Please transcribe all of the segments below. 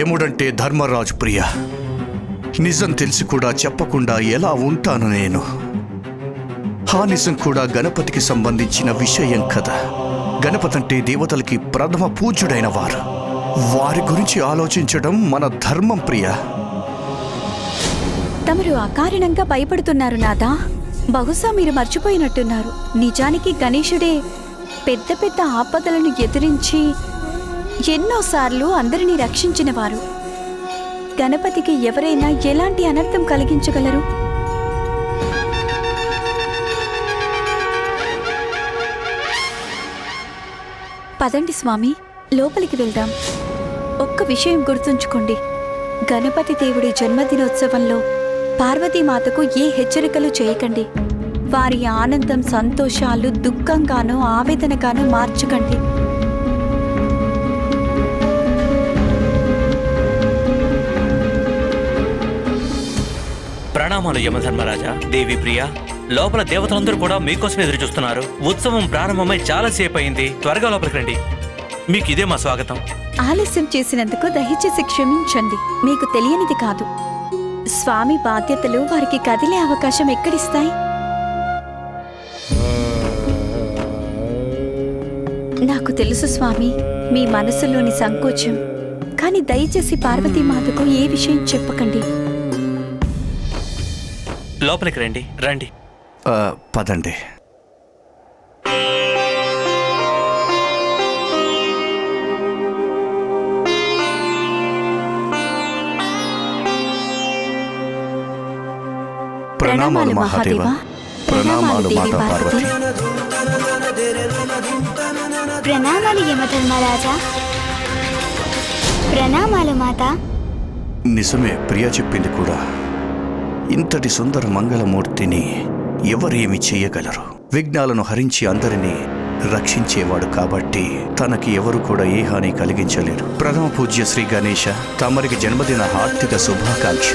యముడంటే ధర్మరాజు ప్రియ. నిజం తెలిసి కూడా చెప్పకుండా ఎలా ఉంటాను నేను? ఆ నిజం కూడా గణపతికి సంబంధించిన విషయం కదా. గణపతి అంటే దేవతలకి ప్రథమ పూజ్యుడైన వారు. వారి గురించి ఆలోచించడం మన ధర్మం ప్రియ. తమరు అకారణంగా భయపడుతున్నారు నాదా బహుశా మీరు మర్చిపోయినట్టున్నారు. నిజానికి గణేశుడే పెద్ద పెద్ద ఆపదలను ఎదిరించి ఎన్నోసార్లు అందరినీ రక్షించినవారు. గణపతికి ఎవరైనా ఎలాంటి అనర్థం కలిగించగలరు? పదండి స్వామి లోపలికి వెళ్దాం. ఒక్క విషయం గుర్తుంచుకోండి. గణపతి దేవుడి జన్మదినోత్సవంలో పార్వతీమాతకు ఏ హెచ్చరికలు చేయకండి. వారి ఆనందం సంతోషాలు దుఃఖంగానో ఆవేదనగానో మార్చకండి. ప్రణామాలు యమధర్మరాజా. దేవి ప్రియ లోపల దేవతలందరూ కూడా మీకోసం ఎదురు చూస్తున్నారు ఉత్సవం ప్రారంభమై చాలా సేపు అయింది త్వరగా లోపలికి రండి. మీకు ఇదే మా స్వాగతం. ఆలస్యం చేసినందుకు దయచేసి క్షమించండి. మీకు తెలియనిది కాదు. స్వామి బాధ్యతలు వారికి కదిలే అవకాశం ఎక్కడిస్తాయి? నాకు తెలుసు స్వామి మీ మనసులోని సంకోచం. కానీ దయచేసి పార్వతీమాతకు ఏ విషయం చెప్పకండి. లోపలికి రండి రండి. ఆ, పదండి. ప్రణామాలు మహాదేవ. ప్రణామాలు మాతా పార్వతి. ప్రణామాలు యమధర్మరాజా ప్రణామాలు మాత. నిజమే ప్రియ చెప్పింది కూడా. ఇంతటి సుందర మంగళమూర్తిని ఎవరేమి చేయగలరు? విఘ్నాలను హరించి అందరినీ రక్షించేవాడు కాబట్టి తనకి ఎవరు కూడా ఏ హాని కలిగించలేరు. ప్రథమ పూజ్య శ్రీ గణేష తమరికి జన్మదిన హార్దిక శుభాకాంక్ష.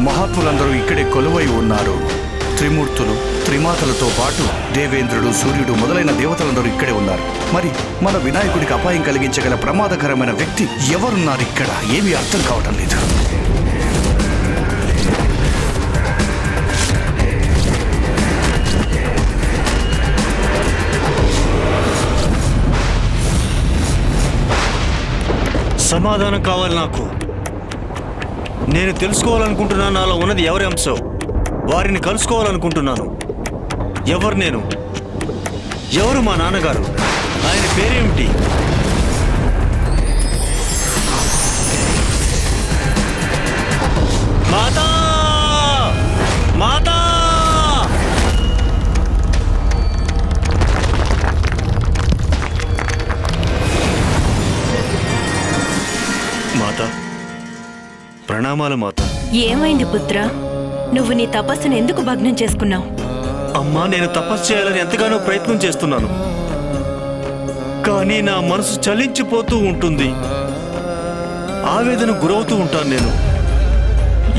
మహాత్ములందరూ ఇక్కడే కొలువై ఉన్నారు. త్రిమూర్తులు త్రిమాతలతో పాటు దేవేంద్రుడు సూర్యుడు మొదలైన దేవతలందరూ ఇక్కడే ఉన్నారు. మరి మన వినాయకుడికి అపాయం కలిగించగల ప్రమాదకరమైన వ్యక్తి ఎవరున్నారు ఇక్కడ? ఏమీ అర్థం కావటం లేదు. సమాధానం కావాలి నాకు. నేను తెలుసుకోవాలనుకుంటున్నాను నాలో ఉన్నది ఎవరి అంశం? వారిని కలుసుకోవాలనుకుంటున్నాను. ఎవరు నేను? ఎవరు మా నాన్నగారు? ఆయన పేరేమిటి? మాతా! మాతా! మాత. ప్రణామాలు మాత. ఏమైంది పుత్ర? నువ్వు నీ తపస్సును ఎందుకు భగ్నం చేసుకున్నావు? అమ్మా నేను తపస్సు చేయాలని ఎంతగానో ప్రయత్నం చేస్తున్నాను. కానీ నా మనసు చలించిపోతూ ఉంటుంది. ఆవేదన గురవుతూ ఉంటాను నేను.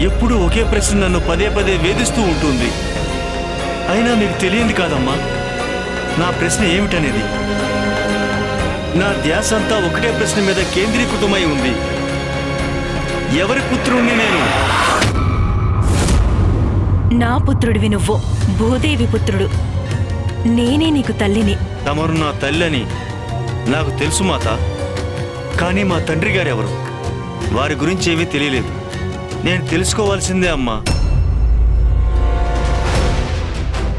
ఎప్పుడు ఒకే ప్రశ్న నన్ను పదే పదే వేధిస్తూ ఉంటుంది. అయినా మీకు తెలియంది కాదమ్మా నా ప్రశ్న ఏమిటనేది? నా ధ్యాస అంతా ఒకటే ప్రశ్న మీద కేంద్రీకృతమై ఉంది. ఎవరి పుత్రుణ్ణి నేను నా పుత్రుడివి నువ్వు భూదేవి పుత్రుడు. నేనే నీకు తల్లిని. తమరు నా తల్లని నాకు తెలుసు మాత కానీ మా తండ్రి గారు ఎవరు వారి గురించి ఏమీ తెలియలేదు. నేను తెలుసుకోవాల్సిందే అమ్మా.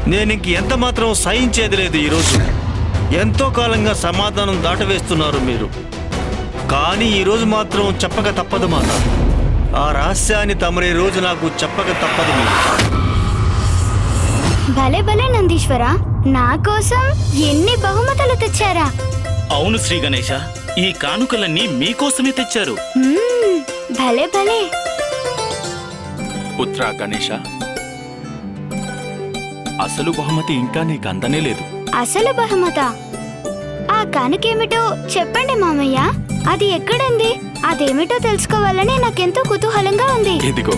నేను ఇంక ఎంత మాత్రం సహించేది లేదు ఈరోజు ఎంతో కాలంగా సమాధానం దాటవేస్తున్నారు మీరు. కానీ ఈరోజు మాత్రం చెప్పక తప్పదు మాత. ఆ రహస్యాన్ని తమరే రోజు నాకు చెప్పక తప్పదు మీరు. భలే భలే నందీశ్వర. నా కోసం ఎన్ని బహుమతులు తెచ్చారా? అవును శ్రీ గణేష ఈ కానుకలన్నీ మీకోసమే తెచ్చారు. మ్మ్, భలే భలే. పుత్ర గణేష అసలు బహుమతి ఇంకా నీకు అందనే లేదు. అసలు బహుమత? ఆ కానుకేమిటో చెప్పండి మామయ్య. అది ఎక్కడుంది? అదేమిటో తెలుసుకోవాలని నాకెంతో కుతూహలంగా ఉంది. ఇదిగో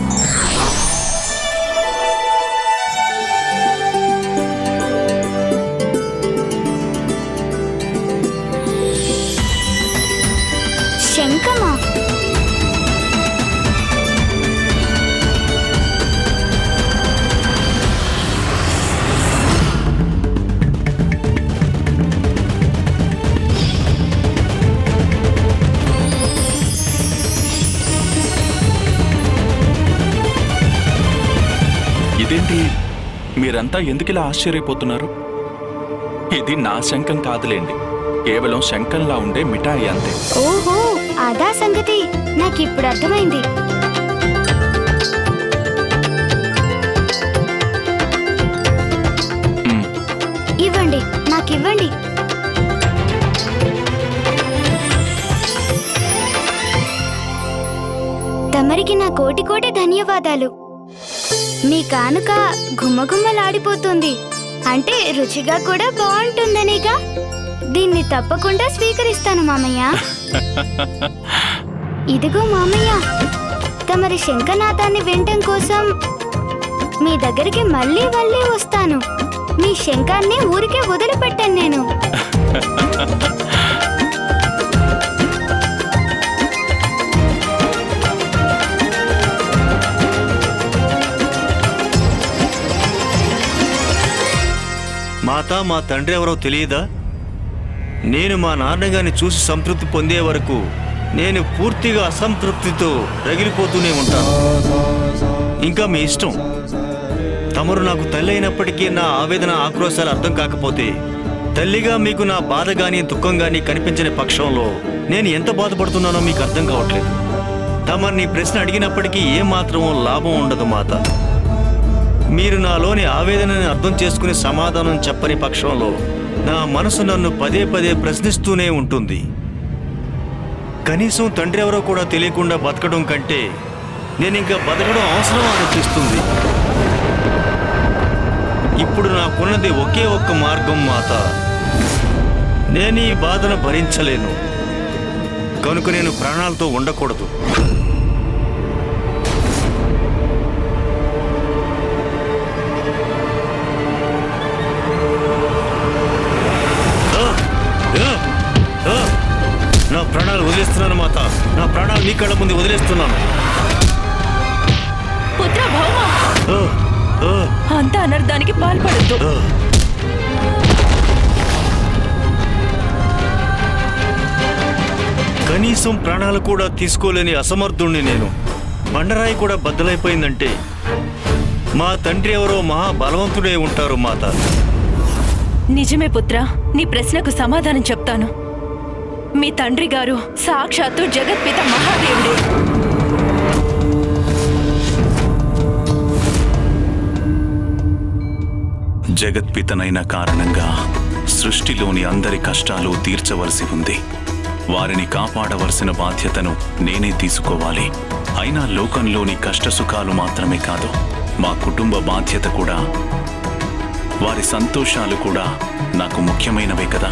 మీరంతా ఎందుకిలా ఆశ్చర్యపోతున్నారు? ఇది నా శంఖం కాదులేండి. కేవలం శంఖంలా ఉండే మిఠాయి అంతే. ఓహో అదా సంగతి. నాకిప్పుడు అర్థమైంది. ఇవ్వండి నాకివ్వండి. తమరికి నా కోటి కోటి ధన్యవాదాలు. మీ కానుక గుమ్మగుమ్మలాడిపోతుంది అంటే రుచిగా కూడా బాగుంటుందనేగా? దీన్ని తప్పకుండా స్వీకరిస్తాను మామయ్య. ఇదిగో మామయ్య తమరి శంఖనాథాన్ని వినటం కోసం మీ దగ్గరికి మళ్ళీ మళ్ళీ వస్తాను. మీ శంఖాన్ని ఊరికే వదిలిపెట్టాను నేను. తాత మా తండ్రి ఎవరో తెలియదా? నేను మా నాన్నగారిని చూసి సంతృప్తి పొందే వరకు నేను పూర్తిగా అసంతృప్తితో రగిలిపోతూనే ఉంటాను. ఇంకా మీ ఇష్టం. తమరు నాకు తల్లి అయినప్పటికీ నా ఆవేదన ఆక్రోశాలు అర్థం కాకపోతే తల్లిగా మీకు నా బాధ కానీ దుఃఖం కానీ కనిపించని పక్షంలో నేను ఎంత బాధపడుతున్నానో మీకు అర్థం కావట్లేదు. తమరిని ప్రశ్న అడిగినప్పటికీ ఏమాత్రం లాభం ఉండదు మాత. మీరు నాలోని ఆవేదనని అర్థం చేసుకుని సమాధానం చెప్పని పక్షంలో నా మనసు నన్ను పదే పదే ప్రశ్నిస్తూనే ఉంటుంది. కనీసం తండ్రి ఎవరో కూడా తెలియకుండా బతకడం కంటే నేను ఇంకా బతకడం అవసరం అనిపిస్తుంది. ఇప్పుడు నాకున్నది ఒకే ఒక్క మార్గం మాత. నేను ఈ బాధను భరించలేను. కనుక నేను ప్రాణాలతో ఉండకూడదు. ప్రాణాలు వదిలేస్తున్నాను మాత. నా ప్రాణాలు నీ కళ్ళ ముందు వదిలేస్తున్నాను. పుత్ర భౌమ! అంత అనర్థానికి పాల్పడద్దు! కనీసం ప్రాణాలు కూడా తీసుకోలేని అసమర్థుణ్ణి నేను. బండరాయి కూడా బద్దలైపోయిందంటే మా తండ్రి ఎవరో మహా బలవంతుడే ఉంటారు మాత. నిజమే పుత్ర నీ ప్రశ్నకు సమాధానం చెప్తాను. మీ తండ్రి గారు సాక్షాత్తు జగత్పిత మహాదేవుడే. జగత్పితనైన కారణంగా సృష్టిలోని అందరి కష్టాలు తీర్చవలసి ఉంది. వారిని కాపాడవలసిన బాధ్యతను నేనే తీసుకోవాలి. అయినా లోకంలోని కష్టసుఖాలు మాత్రమే కాదు మా కుటుంబ బాధ్యత కూడా. వారి సంతోషాలు కూడా నాకు ముఖ్యమైనవే కదా.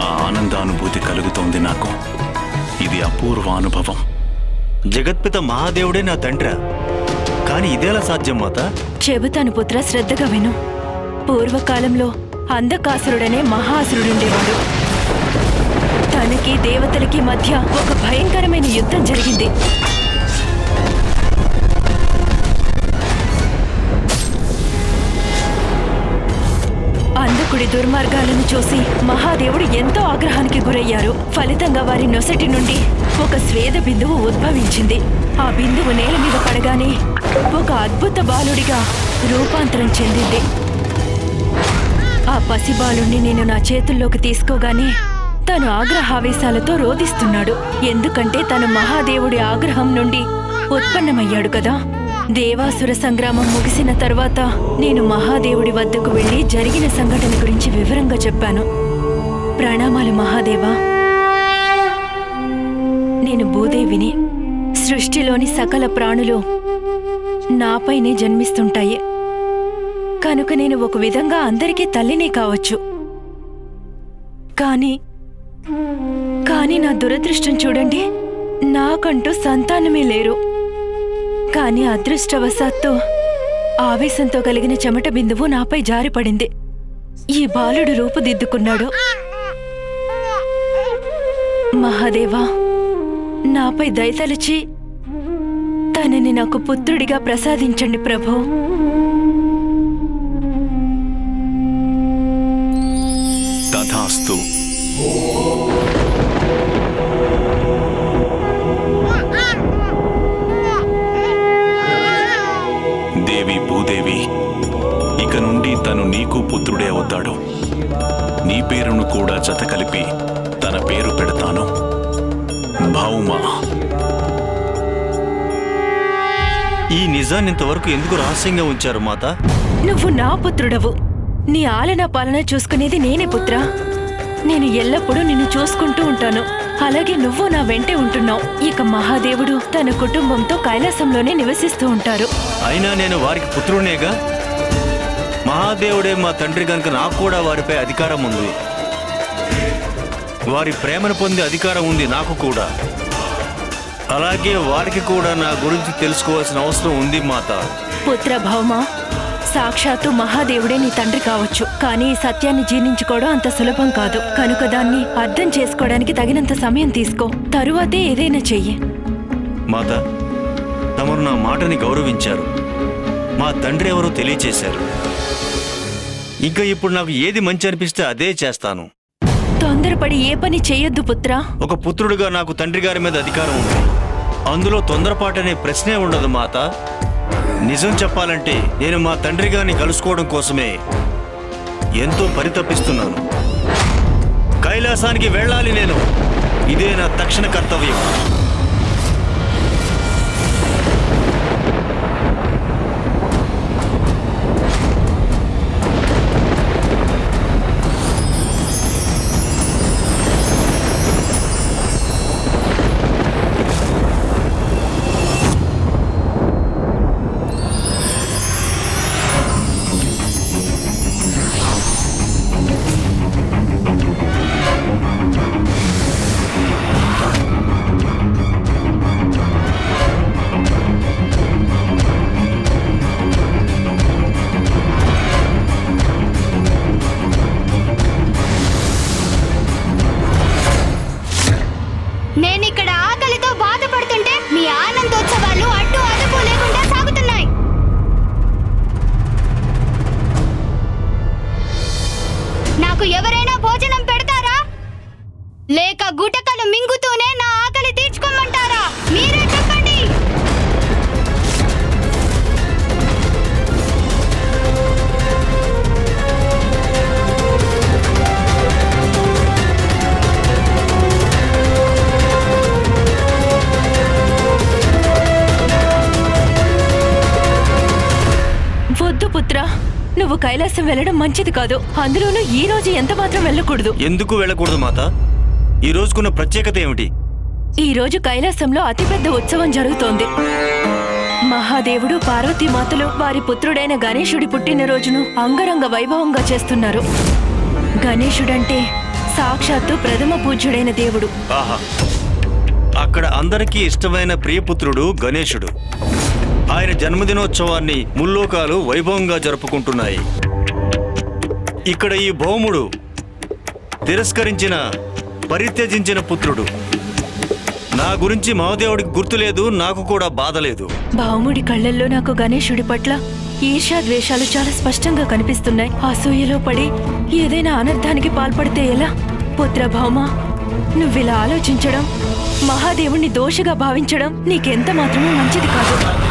ఆ ఆనందానుభూతి కలుగుతోంది నాకు. ఇది అపూర్వ అనుభవం. జగత్పిత మహాదేవుడే నా తండ్ర. కానీ ఇదేలా సాధ్యం మాత? చెబుతాను పుత్ర శ్రద్ధగా విను. పూర్వకాలంలో అంధకాసురుడనే మహాసురుడుండేవాడు. తనకి దేవతలకి మధ్య ఒక భయంకరమైన యుద్ధం జరిగింది. అంధకుడి దుర్మార్గాలను చూసి మహాదేవుడు ఎంతో ఆగ్రహానికి గురయ్యారు. ఫలితంగా వారి నొసటి నుండి ఒక స్వేద బిందువు ఉద్భవించింది. ఆ బిందువు నేల మీద పడగానే ఒక అద్భుత బాలుడిగా రూపాంతరం చెందింది. ఆ పసిబాలుణ్ణి నేను నా చేతుల్లోకి తీసుకోగానే తను ఆగ్రహావేశాలతో రోధిస్తున్నాడు. ఎందుకంటే తను మహాదేవుడి ఆగ్రహం నుండి ఉత్పన్నమయ్యాడు కదా. దేవాసుర సంగ్రామం ముగిసిన తర్వాత నేను మహాదేవుడి వద్దకు వెళ్ళి జరిగిన సంఘటన గురించి వివరంగా చెప్పాను. ప్రణామాలు మహాదేవా. నేను భూదేవిని సృష్టిలోని సకల ప్రాణులు నాపైనే జన్మిస్తుంటాయి. కనుక నేను ఒక విధంగా అందరికీ తల్లినే కావచ్చు. కానీ కానీ నా దురదృష్టం చూడండి నాకంటూ సంతానమే లేరు. కానీ అదృష్టవశాత్తు ఆవేశంతో కలిగిన చెమట బిందువు నాపై జారిపడింది. ఈ బాలుడు రూపుదిద్దుకున్నాడు. మహాదేవా నాపై దయతలిచి తనని నాకు పుత్రుడిగా ప్రసాదించండి ప్రభు. అవుతాడు నీ పేరును కూడా జత కలిపి తన పేరు పెడతాను. భౌమ ఈ నిజాన్ని ఇంతవరకు ఎందుకు రహస్యంగా ఉంచారు మాత? నువ్వు నా పుత్రుడవు. నీ ఆలన పాలన చూసుకునేది నేనే పుత్రా. నేను ఎల్లప్పుడూ నిన్ను చూసుకుంటూ ఉంటాను. అలాగే నువ్వు నా వెంటే ఉంటున్నావు. ఇక మహాదేవుడు తన కుటుంబంతో కైలాసంలోనే నివసిస్తూ ఉంటారు. అయినా నేను వారికి పుత్రునేగా మహాదేవుడే మా తండ్రి కనుక నాకు కూడా వారిపై అధికారం ఉంది. వారి ప్రేమను పొందే అధికారం ఉంది నాకు కూడా. అలాగే వారికి కూడా నా గురించి తెలుసుకోవాల్సిన అవసరం ఉంది మాత. పుత్ర భౌమ సాక్షాత్తు మహాదేవుడే నీ తండ్రి కావచ్చు. కానీ ఈ సత్యాన్ని జీర్ణించుకోవడం అంత సులభం కాదు. కనుక దాన్ని అర్థం చేసుకోవడానికి తగినంత సమయం తీసుకో. తరువాతే ఏదైనా చెయ్యి. మాత తమరు నా మాటని గౌరవించారు. మా తండ్రి ఎవరో తెలియచేశారు. ఇంకా ఇప్పుడు నాకు ఏది మంచి అనిపిస్తే అదే చేస్తాను. తొందరపడి ఏ పని చేయొద్దు పుత్రా. ఒక పుత్రుడిగా నాకు తండ్రి గారి మీద అధికారం ఉంది. అందులో తొందరపాటు అనే ప్రశ్నే ఉండదు మాత. నిజం చెప్పాలంటే నేను మా తండ్రి గారిని కలుసుకోవడం కోసమే ఎంతో పరితపిస్తున్నాను. కైలాసానికి వెళ్ళాలి నేను. ఇదే నా తక్షణ కర్తవ్యం. నాకు ఎవరైనా భోజనం పెడతారా? లేక గుటకలు మింగుతూనే నా ఆకలి తీర్చుకోమంటారా? మీరే చెప్పండి. వద్దు పుత్ర. నువ్వు కైలాసం వెళ్ళడం మంచిది కాదు. అందులోనూ ఈ రోజు ఎంత మాత్రం వెళ్ళకూడదు. ఎందుకు వెళ్ళకూడదు మాత? ఈ రోజుకున్న ప్రత్యేకత ఏమిటి? ఈ రోజు కైలాసంలో అతిపెద్ద ఉత్సవం జరుగుతోంది. మహాదేవుడు పార్వతీమాతలు వారి పుత్రుడైన గణేశుడి పుట్టినరోజును అంగరంగ వైభవంగా చేస్తున్నారు. గణేశుడంటే సాక్షాత్తు ప్రథమ పూజ్యుడైన దేవుడు. ఆహా. అక్కడ అందరికీ ఇష్టమైన ప్రియపుత్రుడు గణేశుడు. ఆయన జన్మదినోత్సవాన్ని ముల్లోకాలు వైభవంగా జరుపుకుంటున్నాయి. ఇక్కడ ఈ భౌముడు తిరస్కరించిన పరిత్యజించిన పుత్రుడు. నా గురించి మహాదేవుడికి గుర్తులేదు నాకు కూడా బాధ లేదు. భావుముడి కళ్ళల్లో నాకు గణేశుడి పట్ల ఈర్షా ద్వేషాలు చాలా స్పష్టంగా కనిపిస్తున్నాయి. అసూయలో పడి ఏదైనా అనర్థానికి పాల్పడితే ఎలా? పుత్ర భౌమ నువ్విలా ఆలోచించడం మహాదేవుణ్ణి దోషిగా భావించడం నీకెంత మాత్రమే మంచిది కాదు.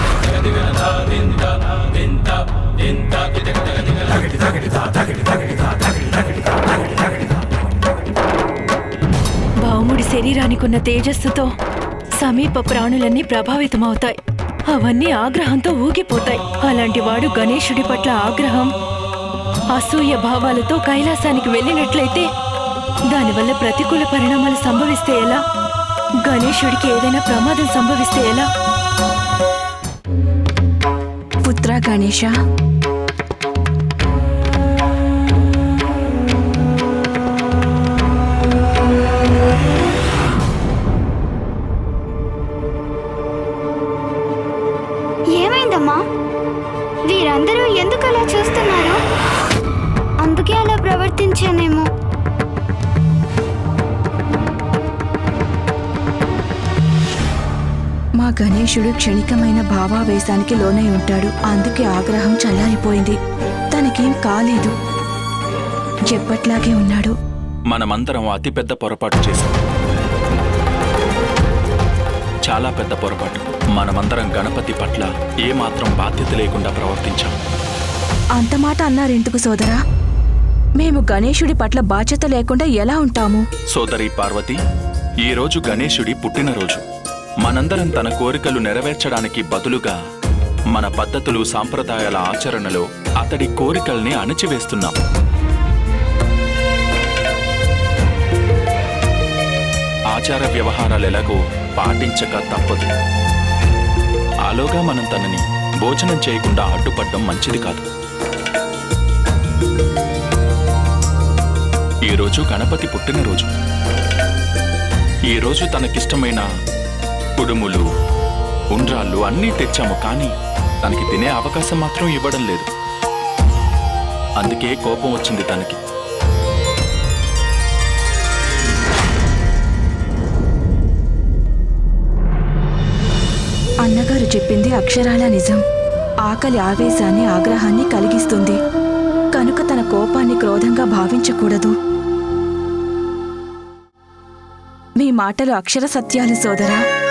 భావుముడి శరీరానికున్న తేజస్సుతో సమీప ప్రాణులన్నీ ప్రభావితమవుతాయి అవన్నీ ఆగ్రహంతో ఊగిపోతాయి అలాంటి వాడు గణేశుడి పట్ల ఆగ్రహం అసూయ భావాలతో కైలాసానికి వెళ్ళినట్లయితే దానివల్ల ప్రతికూల పరిణామాలు సంభవిస్తే ఎలా గణేశుడికి ఏదైనా ప్రమాదం సంభవిస్తే ఎలా పుత్ర గణేష? ఏమైందమ్మా? వీరందరూ ఎందుకు అలా చూస్తున్నారు? అందుకే అలా ప్రవర్తించానేమో. మా గణేశుడు క్షణికమైన భావావేశానికి లోనై ఉంటాడు. అందుకే ఆగ్రహం చల్లారిపోయింది. తనకేం కాలేదు. ఎప్పట్లాగే ఉన్నాడు. మనమందరం అతిపెద్ద పొరపాటు చేశాం. చాలా పెద్ద పొరపాటు. మనమందరం గణపతి పట్ల ఏమాత్రం బాధ్యత లేకుండా ప్రవర్తించాం. అంత మాట అన్నారెందుకు సోదరా? మేము గణేశుడి పట్ల బాధ్యత లేకుండా ఎలా ఉంటాము? సోదరి పార్వతి ఈ రోజు గణేశుడి పుట్టినరోజు. మనందరం తన కోరికలు నెరవేర్చడానికి బదులుగా మన పద్ధతులు సాంప్రదాయాల ఆచరణలో అతడి కోరికల్ని అణచివేస్తున్నాం. ఆచార వ్యవహారాలు ఎలాగో పాటించక తప్పదు. ఆలోగా మనం తనని భోజనం చేయకుండా అడ్డుపడడం మంచిది కాదు. ఈరోజు గణపతి పుట్టినరోజు. ఈరోజు తనకిష్టమైన కుడుములు ఉండ్రాళ్ళు అన్నీ తెచ్చాము కానీ తనకి తినే అవకాశం మాత్రం ఇవ్వడం లేదు. అందుకే కోపం వచ్చింది తనకి. అన్నగారు చెప్పింది అక్షరాల నిజం. ఆకలి ఆవేశాన్ని ఆగ్రహాన్ని కలిగిస్తుంది. కనుక తన కోపాన్ని క్రోధంగా భావించకూడదు. మీ మాటలు అక్షర సత్యాలు సోదరా.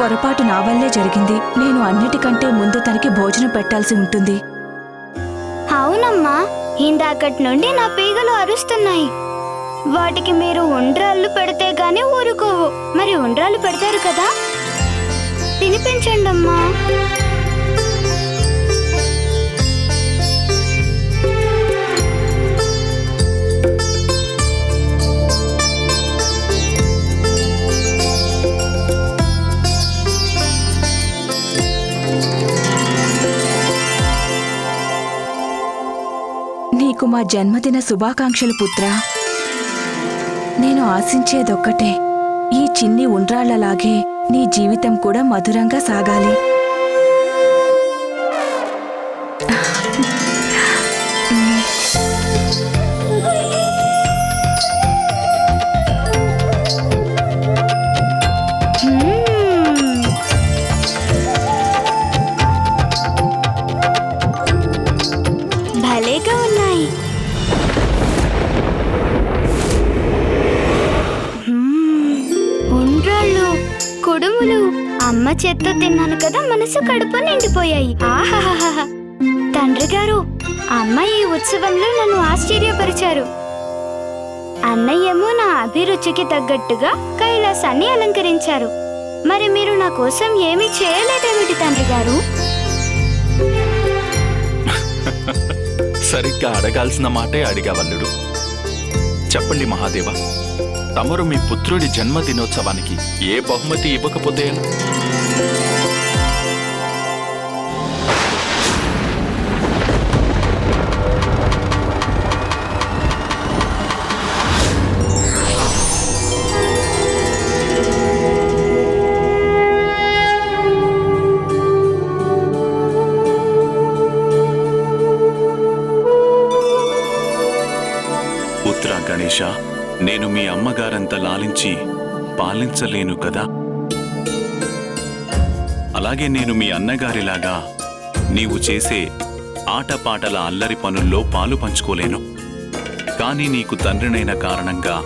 పొరపాటు నా వల్లే జరిగింది. నేను అన్నిటికంటే ముందు తనకి భోజనం పెట్టాల్సి ఉంటుంది. అవునమ్మా ఇందాకటి నుండి నా పీగలు అరుస్తున్నాయి. వాటికి మీరు ఉండ్రాళ్ళు పెడితే గాని ఊరుకోవు. మరి ఉండ్రాళ్ళు పెడతారు కదా? తినిపించండమ్మా. నీకు మా జన్మదిన శుభాకాంక్షలు పుత్రా. నేను ఆశించేదొక్కటే. ఈ చిన్ని ఉండ్రాళ్ళలాగే నీ జీవితం కూడా మధురంగా సాగాలి. కుడుములు. అమ్మ చేత్తో తిన్నాను కదా మనసు కడుపు నిండిపోయాయి. ఆహాహాహా తండ్రి గారు అమ్మ ఈ ఉత్సవంలో నన్ను ఆశ్చర్యపరిచారు. అన్నయ్యేమో నా అభిరుచికి తగ్గట్టుగా కైలాసాన్ని అలంకరించారు. మరి మీరు నా కోసం ఏమీ చేయలేదేమిటి తండ్రి గారు? సరిగ్గా అడగాల్సిన మాటే అడిగావల్లుడు. చెప్పండి మహాదేవ. తమరు మీ పుత్రుడి జన్మదినోత్సవానికి ఏ బహుమతి ఇవ్వకపోతే? అమ్మగారంత లాలించి పాలించలేను కదా. అలాగే నేను మీ అన్నగారిలాగా నీవు చేసే ఆటపాటల అల్లరి పనుల్లో పాలు పంచుకోలేను. కానీ నీకు తండ్రినైన కారణంగా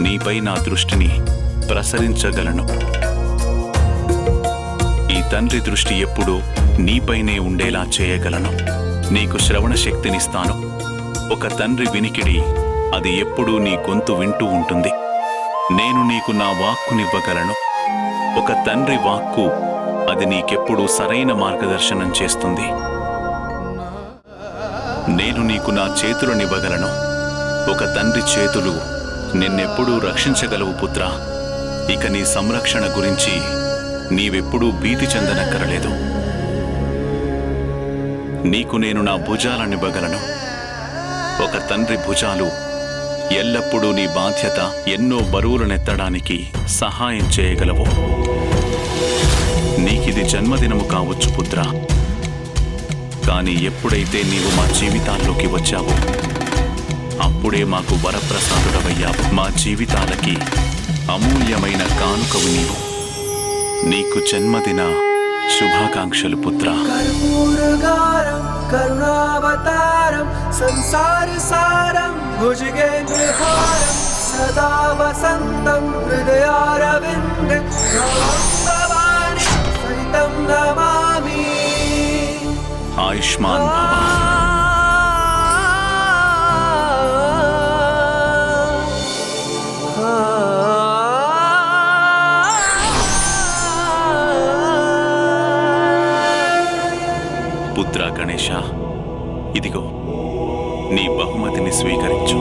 నీపై నా దృష్టిని ప్రసరించగలను. ఈ తండ్రి దృష్టి ఎప్పుడూ నీపైనే ఉండేలా చేయగలను. నీకు శ్రవణ శక్తినిస్తాను. ఒక తండ్రి వినికిడి అది ఎప్పుడూ నీ గొంతు వింటూ ఉంటుంది. నేను నీకు నా వాక్కునివ్వగలను. ఒక తండ్రి వాక్కు అది నీకెప్పుడూ సరైన మార్గదర్శనం చేస్తుంది. నేను నీకు నా చేతులనివ్వగలను. ఒక తండ్రి చేతులు నిన్నెప్పుడూ రక్షించగలవు పుత్ర. ఇక నీ సంరక్షణ గురించి నీవెప్పుడూ భీతి చెందనక్కరలేదు. నీకు నేను నా భుజాలనివ్వగలను. ఒక తండ్రి భుజాలు ఎల్లప్పుడూ నీ బాధ్యత ఎన్నో బరువులనెత్తడానికి సహాయం చేయగలవు. నీకిది జన్మదినము కావచ్చు పుత్ర. కానీ ఎప్పుడైతే నీవు మా జీవితాల్లోకి వచ్చావో అప్పుడే మాకు వరప్రసాదుడవయ్యావు. మా జీవితాలకి అమూల్యమైన కానుకవు నీవు. నీకు జన్మదిన శుభాకాంక్షలు పుత్ర. కర్పూరగారం కరుణావతారం సంసార సారం భుజగేంద్రహారం సదా వసంతం హృదయారవింద సహితం నమామి. ఆయుష్మాన్ భవ. ఈ బహుమతిని స్వీకరించు.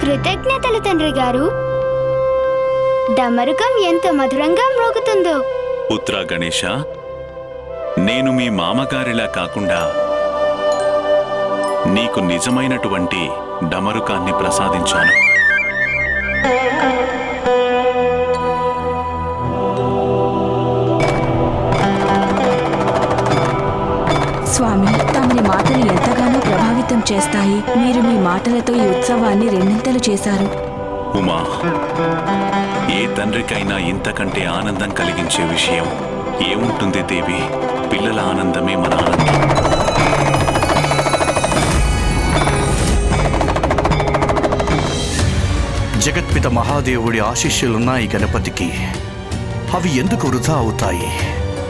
కృతజ్ఞతలు తండ్రి గారు. డమరుకం ఎంత మధురంగా మ్రోగుతుందో పుత్ర గణేశ నేను మీ మామగారిలా కాకుండా నీకు నిజమైనటువంటి డమరుకాన్ని ప్రసాదించాను. స్వామి తమని మాటలు ఎంతగానో ప్రభావితం చేస్తాయి. మీరు మీ మాటలతో ఈ ఉత్సవాన్ని రెండింతలు చేశారు. ఉమా ఏ తండ్రికైనా ఇంతకంటే ఆనందం కలిగించే విషయం ఏముంటుంది దేవి? పిల్లల ఆనందమే మన ఆనందం. జగత్పిత మహాదేవుడి ఆశిష్యులున్నాయి గణపతికి అవి ఎందుకు వృధా అవుతాయి?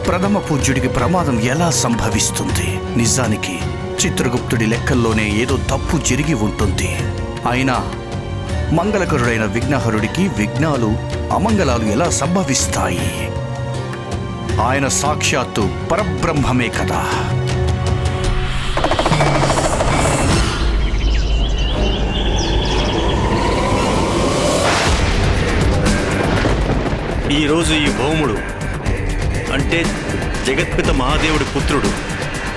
ప్రథమ పూజ్యుడికి ప్రమాదం ఎలా సంభవిస్తుంది? నిజానికి చిత్రగుప్తుడి లెక్కల్లోనే ఏదో తప్పు జరిగి ఉంటుంది. అయినా మంగళకరుడైన విఘ్నహరుడికి విఘ్నాలు అమంగళాలు ఎలా సంభవిస్తాయి? ఆయన సాక్షాత్తు పరబ్రహ్మమే కదా. ఈరోజు ఈ భౌముడు అంటే జగత్పిత మహాదేవుడి పుత్రుడు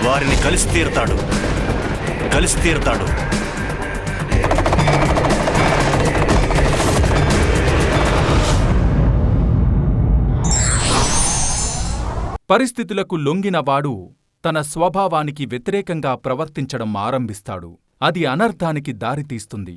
వారిని కలిసి తీరతాడు. కలిసి తీరతాడు. పరిస్థితులకు లొంగినవాడు తన స్వభావానికి వ్యతిరేకంగా ప్రవర్తించడం ఆరంభిస్తాడు. అది అనర్థానికి దారితీస్తుంది.